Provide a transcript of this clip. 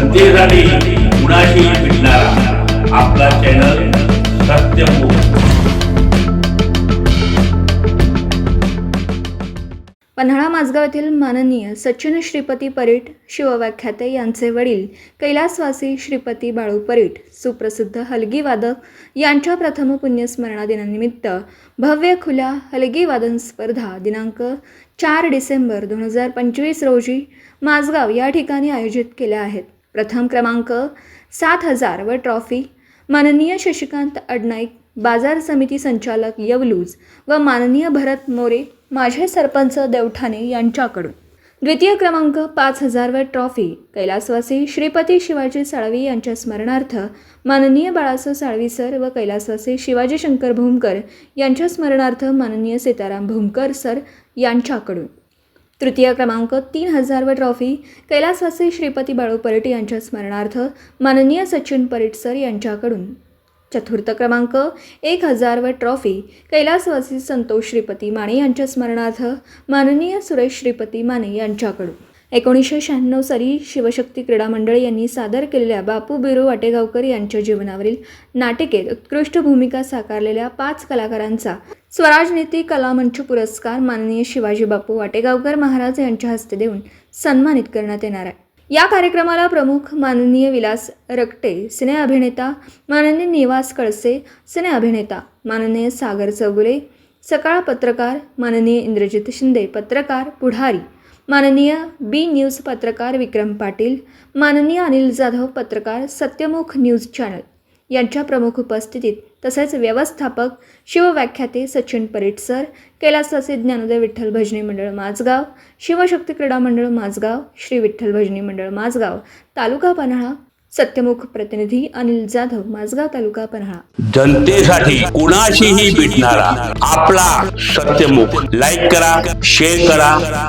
जनतेसाठी कुणाशी भेटणारा. आपला चॅनल सत्यमुख पन्हाळा माझगाव येथील माननीय सचिन श्रीपती परीट शिवव्याख्याते यांचे वडील कैलासवासी श्रीपती बाळू परीट सुप्रसिद्ध हलगीवादक यांच्या प्रथम पुण्यस्मरणा दिनानिमित्त भव्य खुल्या हलगीवादन स्पर्धा दिनांक चार डिसेंबर दोन हजार पंचवीस रोजी माझगाव या ठिकाणी आयोजित केल्या आहेत. प्रथम क्रमांक सात हजार व ट्रॉफी. माननीय शशिकांत अडनाईक बाजार समिती संचालक यवलूज व माननीय भरत मोरे माझे सरपंच देवठाणे यांच्याकडून. द्वितीय क्रमांक पाच हजार व ट्रॉफी. कैलासवासी श्रीपती शिवाजी साळवी यांच्या स्मरणार्थ माननीय बाळासाहेब साळवी सर व कैलासवासी शिवाजी शंकर भूमकर यांच्या स्मरणार्थ माननीय सीताराम भूमकर सर यांच्याकडून. तृतीय क्रमांक तीन हजार व ट्रॉफी कैलासवासी श्रीपती बाळू परीट यांच्या स्मरणार्थ माननीय सचिन परीट सर यांच्याकडून. चतुर्थ क्रमांक एक हजार व ट्रॉफी कैलासवासी संतोष श्रीपती माने यांच्या स्मरणार्थ माननीय सुरेश श्रीपती माने यांच्याकडून. एकोणीसशे शहाण्णव साली शिवशक्ती क्रीडा मंडळ यांनी सादर केलेल्या बापू बिरू वाटेगावकर यांच्या जीवनावरील नाटिकेत उत्कृष्ट भूमिका साकारलेल्या पाच कलाकारांचा स्वराजनीती कलामंच पुरस्कार माननीय शिवाजी बापू वाटेगावकर महाराज यांच्या हस्ते देऊन सन्मानित करण्यात येणार आहे. या कार्यक्रमाला प्रमुख माननीय विलास रकटे सिने अभिनेता माननीय निवास कळसे सिने अभिनेता माननीय सागर चौगुले सकाळ पत्रकार माननीय इंद्रजित शिंदे पत्रकार पुढारी माननीय बी न्यूज पत्रकार विक्रम पाटील माननीय अनिल जाधव पत्रकार सत्यमुख न्यूज चॅनल यांच्या प्रमुख उपस्थितीत तसेच व्यवस्थापक शिवव्याख्याते सचिन परीट सर कैलासवासी ज्ञानोदय विठ्ठल भजनी मंडळ माझगाव शिवशक्ती क्रीडा मंडळ माझगाव श्री विठ्ठल भजनी मंडळ माझगाव तालुका पन्हाळा सत्यमुख प्रतिनिधी अनिल जाधव माझगाव तालुका पन्हाळा. जनतेसाठी कुणाशीही भेटणारा आपला सत्यमुख. लाईक करा शेअर करा